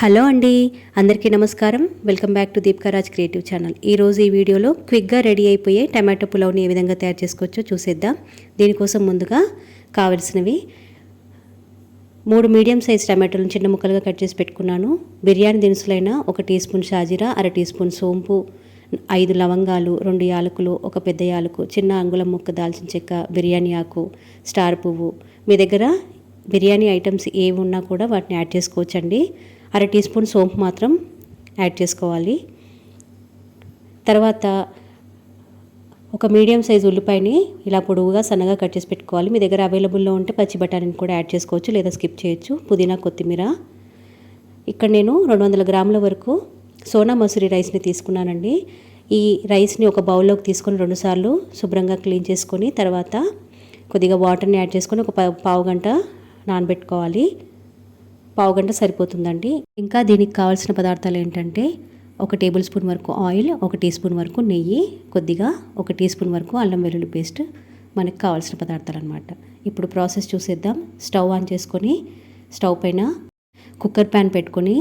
Hello అండి అందరికీ నమస్కారం. Welcome back to Deepakraj creative channel. ఈరోజు ఈ వీడియోలో క్విక్గా రెడీ అయిపోయే టమాటో పులావ్ని ఏ విధంగా తయారు చేసుకోవచ్చో చూసేద్దాం. దీనికోసం ముందుగా కావలసినవి మూడు మీడియం సైజ్ టమాటోలను చిన్న ముక్కలుగా కట్ చేసి పెట్టుకున్నాను. బిర్యానీ దినుసులైన ఒక టీ స్పూన్ షాజీరా అర టీ స్పూన్ సోంపు ఐదు లవంగాలు రెండు యాలకులు ఒక పెద్ద యాలకు చిన్న అంగుళం ముక్క దాల్చిన చెక్క బిర్యానీ ఆకు స్టార్ పువ్వు. మీ దగ్గర బిర్యానీ ఐటమ్స్ ఏవి ఉన్నా కూడా వాటిని యాడ్ చేసుకోవచ్చండి. అర టీ స్పూన్ సోంపు మాత్రం యాడ్ చేసుకోవాలి. తర్వాత ఒక మీడియం సైజ్ ఉల్లిపాయని ఇలా పొడవుగా సన్నగా కట్ చేసి పెట్టుకోవాలి. మీ దగ్గర అవైలబుల్లో ఉంటే పచ్చి బఠానీని కూడా యాడ్ చేసుకోవచ్చు లేదా స్కిప్ చేయొచ్చు. పుదీనా కొత్తిమీర. ఇక్కడ నేను రెండు వందల గ్రాముల వరకు సోనా మసూరి రైస్ని తీసుకున్నానండి. ఈ రైస్ని ఒక బౌల్లోకి తీసుకొని రెండుసార్లు శుభ్రంగా క్లీన్ చేసుకొని తర్వాత కొద్దిగా వాటర్ని యాడ్ చేసుకొని ఒక పావు గంట నానబెట్టుకోవాలి. పావు గంట సరిపోతుందండి. ఇంకా దీనికి కావాల్సిన పదార్థాలు ఏంటంటే ఒక టేబుల్ స్పూన్ వరకు ఆయిల్ ఒక టీ స్పూన్ వరకు నెయ్యి కొద్దిగా ఒక టీ స్పూన్ వరకు అల్లం వెల్లుల్లి పేస్ట్ మనకు కావాల్సిన పదార్థాలు అనమాట ఇప్పుడు ప్రాసెస్ చూసేద్దాం. స్టవ్ ఆన్ చేసుకొని స్టవ్ పైన కుక్కర్ ప్యాన్ పెట్టుకొని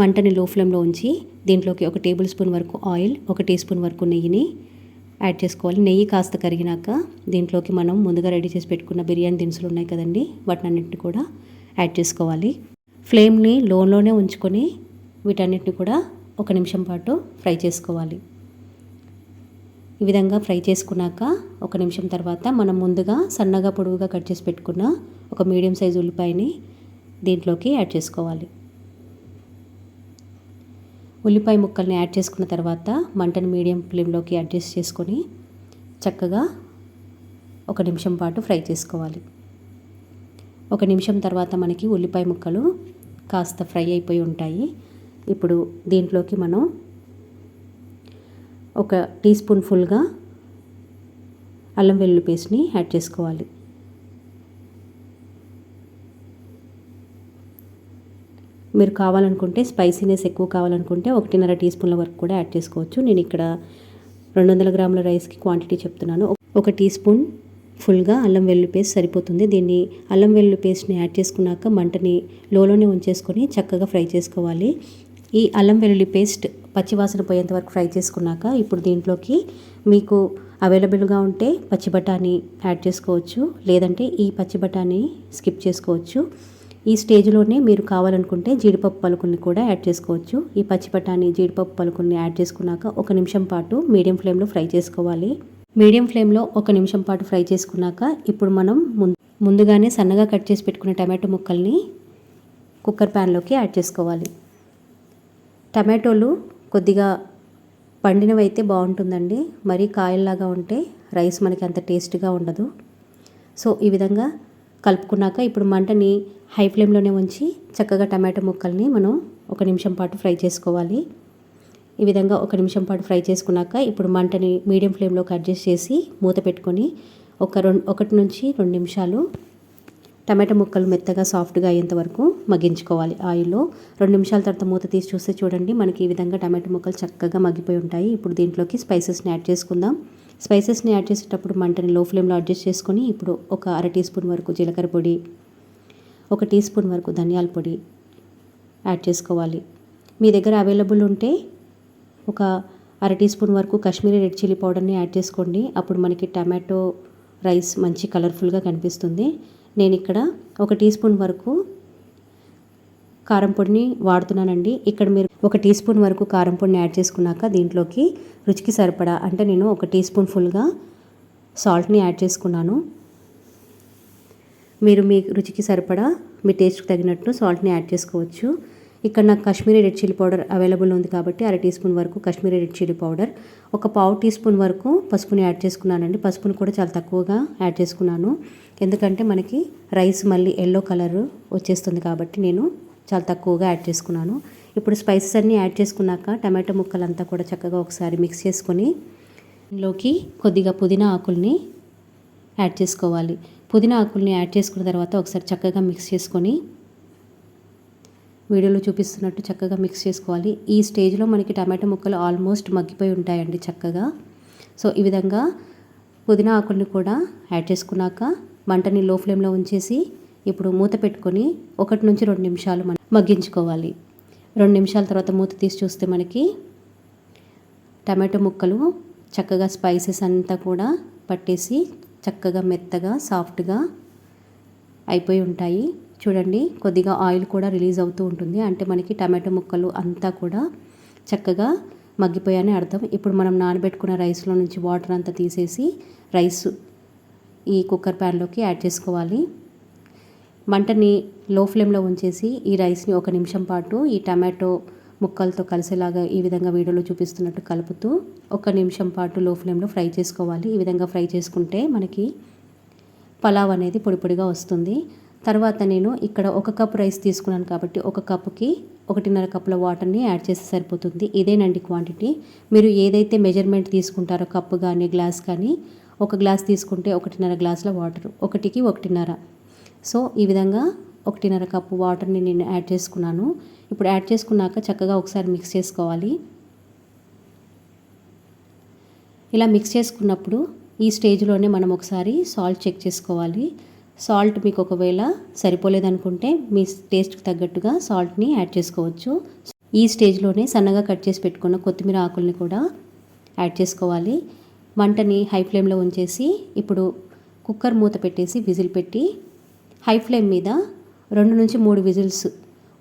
మంటని లో ఫ్లేమ్లో ఉంచి దీంట్లోకి ఒక టేబుల్ స్పూన్ వరకు ఆయిల్ ఒక టీ స్పూన్ వరకు నెయ్యిని యాడ్ చేసుకోవాలి. నెయ్యి కాస్త కరిగినాక దీంట్లోకి మనం ముందుగా రెడీ చేసి పెట్టుకున్న బిర్యానీ దినుసులు ఉన్నాయి కదండి వాటిని అన్నింటిని కూడా యాడ్ చేసుకోవాలి. ఫ్లేమ్ని లోలోనే ఉంచుకొని వీటన్నిటిని కూడా ఒక నిమిషం పాటు ఫ్రై చేసుకోవాలి. ఈ విధంగా ఫ్రై చేసుకున్నాక ఒక నిమిషం తర్వాత మనం ముందుగా సన్నగా పొడవుగా కట్ చేసి పెట్టుకున్న ఒక మీడియం సైజు ఉల్లిపాయని దీంట్లోకి యాడ్ చేసుకోవాలి. ఉల్లిపాయ ముక్కల్ని యాడ్ చేసుకున్న తర్వాత మంటను మీడియం ఫ్లేమ్లోకి అడ్జస్ట్ చేసుకొని చక్కగా ఒక నిమిషం పాటు ఫ్రై చేసుకోవాలి. ఒక నిమిషం తర్వాత మనకి ఉల్లిపాయ ముక్కలు కాస్త ఫ్రై అయిపోయి ఉంటాయి. ఇప్పుడు దీంట్లోకి మనం ఒక టీ స్పూన్ ఫుల్గా అల్లం వెల్లుల్లి పేస్ట్ని యాడ్ చేసుకోవాలి. మీరు కావాలనుకుంటే స్పైసీనెస్ ఎక్కువ కావాలనుకుంటే ఒకటిన్నర టీ స్పూన్ల వరకు కూడా యాడ్ చేసుకోవచ్చు. నేను ఇక్కడ రెండు వందల గ్రాముల రైస్కి క్వాంటిటీ చెప్తున్నాను. ఒక టీ స్పూన్ ఫుల్గా అల్లం వెల్లుల్లి పేస్ట్ సరిపోతుంది. దీన్ని అల్లం వెల్లుల్లి పేస్ట్ని యాడ్ చేసుకున్నాక మంటని లోలోనే ఉంచేసుకొని చక్కగా ఫ్రై చేసుకోవాలి. ఈ అల్లం వెల్లుల్లి పేస్ట్ పచ్చివాసన పోయేంత వరకు ఫ్రై చేసుకున్నాక ఇప్పుడు దీంట్లోకి మీకు అవైలబుల్గా ఉంటే పచ్చి బఠానీ యాడ్ చేసుకోవచ్చు. లేదంటే ఈ పచ్చి బఠానీ స్కిప్ చేసుకోవచ్చు. ఈ స్టేజ్లోనే మీరు కావాలనుకుంటే జీడిపప్పు పలుకుల్ని కూడా యాడ్ చేసుకోవచ్చు. ఈ పచ్చి బఠానీ జీడిపప్పు పలుకుల్ని యాడ్ చేసుకున్నాక ఒక నిమిషం పాటు మీడియం ఫ్లేమ్లో ఫ్రై చేసుకోవాలి. మీడియం ఫ్లేమ్లో ఒక నిమిషం పాటు ఫ్రై చేసుకున్నాక ఇప్పుడు మనం ముందుగానే సన్నగా కట్ చేసి పెట్టుకున్న టమాటో ముక్కల్ని కుక్కర్ ప్యాన్లోకి యాడ్ చేసుకోవాలి. టమాటోలు కొద్దిగా పండినవైతే బాగుంటుందండి. మరీ కాయల్లాగా ఉంటే రైస్ మనకి అంత టేస్ట్గా ఉండదు. సో ఈ విధంగా కలుపుకున్నాక ఇప్పుడు మంటని హై ఫ్లేమ్లోనే ఉంచి చక్కగా టమాటో ముక్కల్ని మనం ఒక నిమిషం పాటు ఫ్రై చేసుకోవాలి. ఈ విధంగా ఒక నిమిషం పాటు ఫ్రై చేసుకున్నాక ఇప్పుడు మంటని మీడియం ఫ్లేమ్లోకి అడ్జస్ట్ చేసి మూత పెట్టుకొని ఒక రెండు ఒకటి నుంచి రెండు నిమిషాలు టమాటా ముక్కలు మెత్తగా సాఫ్ట్గా అయ్యేంత వరకు మగ్గించుకోవాలి. ఆయిల్లో రెండు నిమిషాల తర్వాత మూత తీసి చూస్తే చూడండి మనకి ఈ విధంగా టమాటా ముక్కలు చక్కగా మగ్గిపోయి ఉంటాయి. ఇప్పుడు దీంట్లోకి స్పైసెస్ని యాడ్ చేసుకుందాం. స్పైసెస్ని యాడ్ చేసేటప్పుడు మంటని లో ఫ్లేమ్లో అడ్జస్ట్ చేసుకొని ఇప్పుడు ఒక అర టీ స్పూన్ వరకు జీలకర్ర పొడి ఒక టీ స్పూన్ వరకు ధనియాల పొడి యాడ్ చేసుకోవాలి. మీ దగ్గర అవైలబుల్ ఉంటే ఒక అర టీ స్పూన్ వరకు కాశ్మీరీ రెడ్ చిల్లీ పౌడర్ని యాడ్ చేసుకోండి. అప్పుడు మనకి టమాటో రైస్ మంచి కలర్ఫుల్గా కనిపిస్తుంది. నేను ఇక్కడ ఒక టీ స్పూన్ వరకు కారం పొడిని వాడుతున్నానండి. ఇక్కడ మీరు ఒక టీ స్పూన్ వరకు కారం పొడిని యాడ్ చేసుకున్నాక దీంట్లోకి రుచికి సరిపడా అంటే నేను ఒక టీ స్పూన్ ఫుల్గా సాల్ట్ని యాడ్ చేసుకున్నాను. మీరు మీ రుచికి సరిపడా మీ టేస్ట్కి తగినట్టు సాల్ట్ని యాడ్ చేసుకోవచ్చు. ఇక్కడ నాకు Kashmiri red chilli powder available ఉంది కాబట్టి అర టీ స్పూన్ వరకు కాశ్మీరీ రెడ్ చిల్లీ పౌడర్. ఒక పావు టీ స్పూన్ వరకు పసుపుని యాడ్ చేసుకున్నానండి. పసుపుని కూడా చాలా తక్కువగా యాడ్ చేసుకున్నాను. ఎందుకంటే మనకి రైస్ మళ్ళీ ఎల్లో కలర్ వచ్చేస్తుంది కాబట్టి నేను చాలా తక్కువగా యాడ్ చేసుకున్నాను. ఇప్పుడు స్పైసెస్ అన్నీ యాడ్ చేసుకున్నాక టమాటో ముక్కలంతా కూడా చక్కగా ఒకసారి మిక్స్ చేసుకొని ఇందులోకి కొద్దిగా పుదీనా ఆకుల్ని యాడ్ చేసుకోవాలి. పుదీనా ఆకుల్ని యాడ్ చేసుకున్న తర్వాత ఒకసారి చక్కగా మిక్స్ చేసుకొని వీడియోలో చూపిస్తున్నట్టు చక్కగా మిక్స్ చేసుకోవాలి. ఈ స్టేజ్లో మనకి టమాటో ముక్కలు ఆల్మోస్ట్ మగ్గిపోయి ఉంటాయండి చక్కగా. సో ఈ విధంగా పుదీనా ఆకుల్ని కూడా యాడ్ చేసుకున్నాక మంటని లో ఫ్లేమ్లో ఉంచేసి ఇప్పుడు మూత పెట్టుకొని ఒకటి నుంచి రెండు నిమిషాలు మనం మగ్గించుకోవాలి. రెండు నిమిషాల తర్వాత మూత తీసి చూస్తే మనకి టమాటో ముక్కలు చక్కగా స్పైసెస్ అంతా కూడా పట్టేసి చక్కగా మెత్తగా సాఫ్ట్గా అయిపోయి ఉంటాయి. చూడండి కొద్దిగా ఆయిల్ కూడా రిలీజ్ అవుతూ ఉంటుంది. అంటే మనకి టమాటో ముక్కలు అంతా కూడా చక్కగా మగ్గిపోయాయని అర్థం. ఇప్పుడు మనం నానబెట్టుకున్న రైస్లో నుంచి వాటర్ అంతా తీసేసి రైస్ ఈ కుక్కర్ ప్యాన్లోకి యాడ్ చేసుకోవాలి. మంటని లో ఫ్లేమ్లో ఉంచేసి ఈ రైస్ని ఒక నిమిషం పాటు ఈ టమాటో ముక్కలతో కలిసేలాగా ఈ విధంగా వీడియోలో చూపిస్తున్నట్టు కలుపుతూ ఒక నిమిషం పాటు లో ఫ్లేమ్లో ఫ్రై చేసుకోవాలి. ఈ విధంగా ఫ్రై చేసుకుంటే మనకి పలావ్ అనేది పొడి పొడిగా వస్తుంది. తర్వాత నేను ఇక్కడ ఒక కప్ రైస్ తీసుకున్నాను కాబట్టి ఒక కప్కి ఒకటిన్నర కప్పుల వాటర్ని యాడ్ చేస్తే సరిపోతుంది. ఇదేనండి క్వాంటిటీ. మీరు ఏదైతే మెజర్మెంట్ తీసుకుంటారో కప్పు కానీ గ్లాస్ కానీ ఒక గ్లాస్ తీసుకుంటే ఒకటిన్నర గ్లాసుల వాటర్ ఒకటికి ఒకటిన్నర. సో ఈ విధంగా ఒకటిన్నర కప్పు వాటర్ని నేను యాడ్ చేసుకున్నాను. ఇప్పుడు యాడ్ చేసుకున్నాక చక్కగా ఒకసారి మిక్స్ చేసుకోవాలి. ఇలా మిక్స్ చేసుకున్నప్పుడు ఈ స్టేజ్లోనే మనం ఒకసారి సాల్ట్ చెక్ చేసుకోవాలి. సాల్ట్ మీకు ఒకవేళ సరిపోలేదనుకుంటే మీ టేస్ట్కి తగ్గట్టుగా సాల్ట్ని యాడ్ చేసుకోవచ్చు. ఈ స్టేజ్లోనే సన్నగా కట్ చేసి పెట్టుకున్న కొత్తిమీర ఆకుల్ని కూడా యాడ్ చేసుకోవాలి. మంటని హై ఫ్లేమ్లో ఉంచేసి ఇప్పుడు కుక్కర్ మూత పెట్టేసి విజిల్ పెట్టి హై ఫ్లేమ్ మీద రెండు నుంచి మూడు విజిల్స్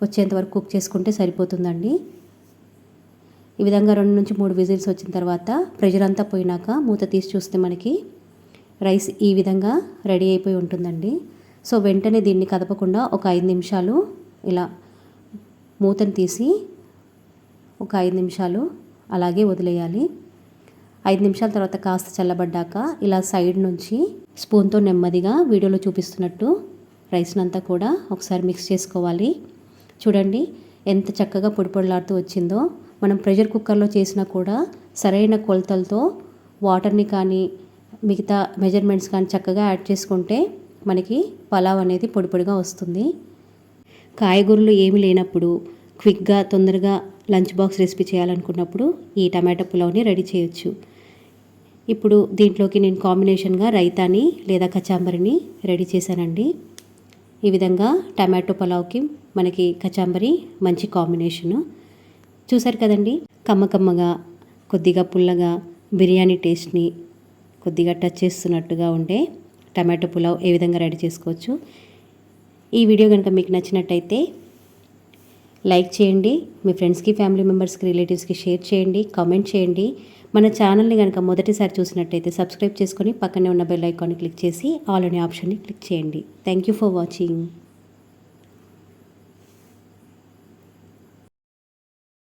వచ్చేంత వరకు కుక్ చేసుకుంటే సరిపోతుందండి. ఈ విధంగా రెండు నుంచి మూడు విజిల్స్ వచ్చిన తర్వాత ప్రెషర్ అంతా పోయినాక మూత తీసి చూస్తే మనకి రైస్ ఈ విధంగా రెడీ అయిపోయి ఉంటుందండి. సో వెంటనే దీన్ని కదపకుండా ఒక ఐదు నిమిషాలు ఇలా మూతను తీసి ఒక ఐదు నిమిషాలు అలాగే వదిలేయాలి. ఐదు నిమిషాల తర్వాత కాస్త చల్లబడ్డాక ఇలా సైడ్ నుంచి స్పూన్తో నెమ్మదిగా వీడియోలో చూపిస్తున్నట్టు రైస్నంతా కూడా ఒకసారి మిక్స్ చేసుకోవాలి. చూడండి ఎంత చక్కగా పొడిపొడలాడుతూ వచ్చిందో. మనం ప్రెషర్ కుక్కర్లో చేసినా కూడా సరైన కొలతలతో వాటర్ని కానీ మిగతా మెజర్మెంట్స్ కానీ చక్కగా యాడ్ చేసుకుంటే మనకి పలావ్ అనేది పొడి పొడిగా వస్తుంది. కాయగూరలు ఏమి లేనప్పుడు క్విక్గా తొందరగా లంచ్ బాక్స్ రెసిపీ చేయాలనుకున్నప్పుడు ఈ టమాటో పులావ్ని రెడీ చేయొచ్చు. ఇప్పుడు దీంట్లోకి నేను కాంబినేషన్గా రైతాని లేదా కచాంబరిని రెడీ చేశానండి. ఈ విధంగా టమాటో పలావ్కి మనకి కచాంబరి మంచి కాంబినేషను. చూసారు కదండి? కమ్మ కమ్మగా కొద్దిగా పుల్లగా బిర్యానీ టేస్ట్ని కొద్దిగా టచ్ చేస్తున్నట్టుగా ఉండే టమాటో పులావ్ ఏ విధంగా రెడీ చేసుకోవచ్చు. ఈ వీడియో కనుక మీకు నచ్చినట్టయితే లైక్ చేయండి మీ ఫ్రెండ్స్కి ఫ్యామిలీ మెంబర్స్కి రిలేటివ్స్కి షేర్ చేయండి కామెంట్ చేయండి. మన ఛానల్ని కనుక మొదటిసారి చూసినట్టయితే సబ్స్క్రైబ్ చేసుకొని పక్కనే ఉన్న బెల్ ఐకాన్ని క్లిక్ చేసి ఆల్ అనే ఆప్షన్ని క్లిక్ చేయండి. Thank you for watching